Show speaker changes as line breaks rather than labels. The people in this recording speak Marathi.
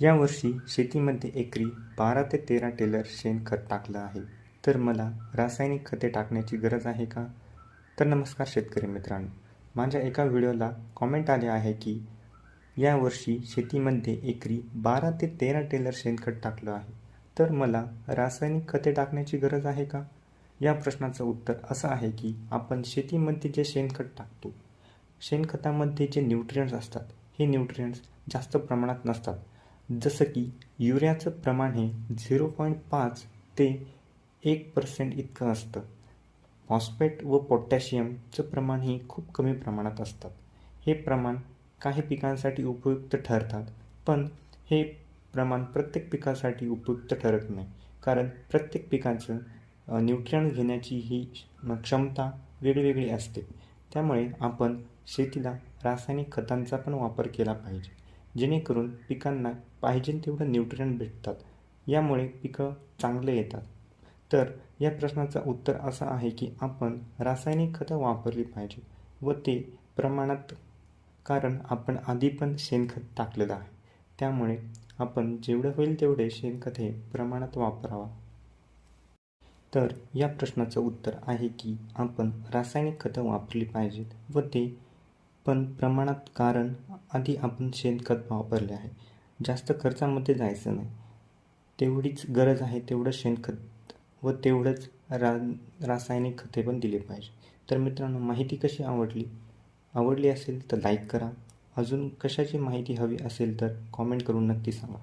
यावर्षी शेतीमध्ये एकरी बारा ते तेरा टेलर शेणखत टाकलं आहे. तर मला रासायनिक खते टाकण्याची गरज आहे का? तर नमस्कार शेतकरी मित्रांनो माझ्या एका व्हिडिओला कॉमेंट आले आहे की यावर्षी शेतीमध्ये एकरी बारा ते तेरा टेलर शेणखत टाकलं आहे. तर मला रासायनिक खते टाकण्याची गरज आहे का? या प्रश्नाचं उत्तर असं आहे की आपण शेतीमध्ये जे शेणखत टाकतो शेणखतामध्ये जे न्यूट्रियंट्स असतात हे न्यूट्रियंट्स जास्त प्रमाणात नसतात. जसं की युरियाचं प्रमाण हे झिरो पॉईंट पाच ते एक पर्सेंट इतकं असतं. फॉस्फेट व पोटॅशियमचं प्रमाण ही खूप कमी प्रमाणात असतात. हे प्रमाण काही पिकांसाठी उपयुक्त ठरतात पण हे प्रमाण प्रत्येक पिकासाठी उपयुक्त ठरत नाही. कारण प्रत्येक पिकाचं न्यूट्रियन घेण्याची ही क्षमता वेगवेगळी असते. त्यामुळे आपण शेतीला रासायनिक खतांचा पण वापर केला पाहिजे. जेणेकरून पिकांना पाहिजे तेवढं न्यूट्रियन भेटतात. यामुळे पिकं चांगले येतात. तर या प्रश्नाचं उत्तर असं आहे की आपण रासायनिक खतं वापरली पाहिजे व ते प्रमाणात कारण आपण आधी पण शेणखत टाकलेलं आहे. त्यामुळे आपण जेवढं होईल तेवढे शेणखत हे प्रमाणात वापरावा. तर या प्रश्नाचं उत्तर आहे की आपण रासायनिक खतं वापरली पाहिजेत व ते पण प्रमाणात कारण आधी आपण शेणखत वापरले आहे. जास्त खर्चामध्ये जायचं नाही. तेवढीच गरज आहे तेवढं शेणखत व तेवढंच रा रासायनिक खते पण दिले पाहिजे. तर मित्रांनो माहिती कशी आवडली? आवडली असेल तर लाईक करा. अजून कशाची माहिती हवी असेल तर कॉमेंट करून नक्की सांगा.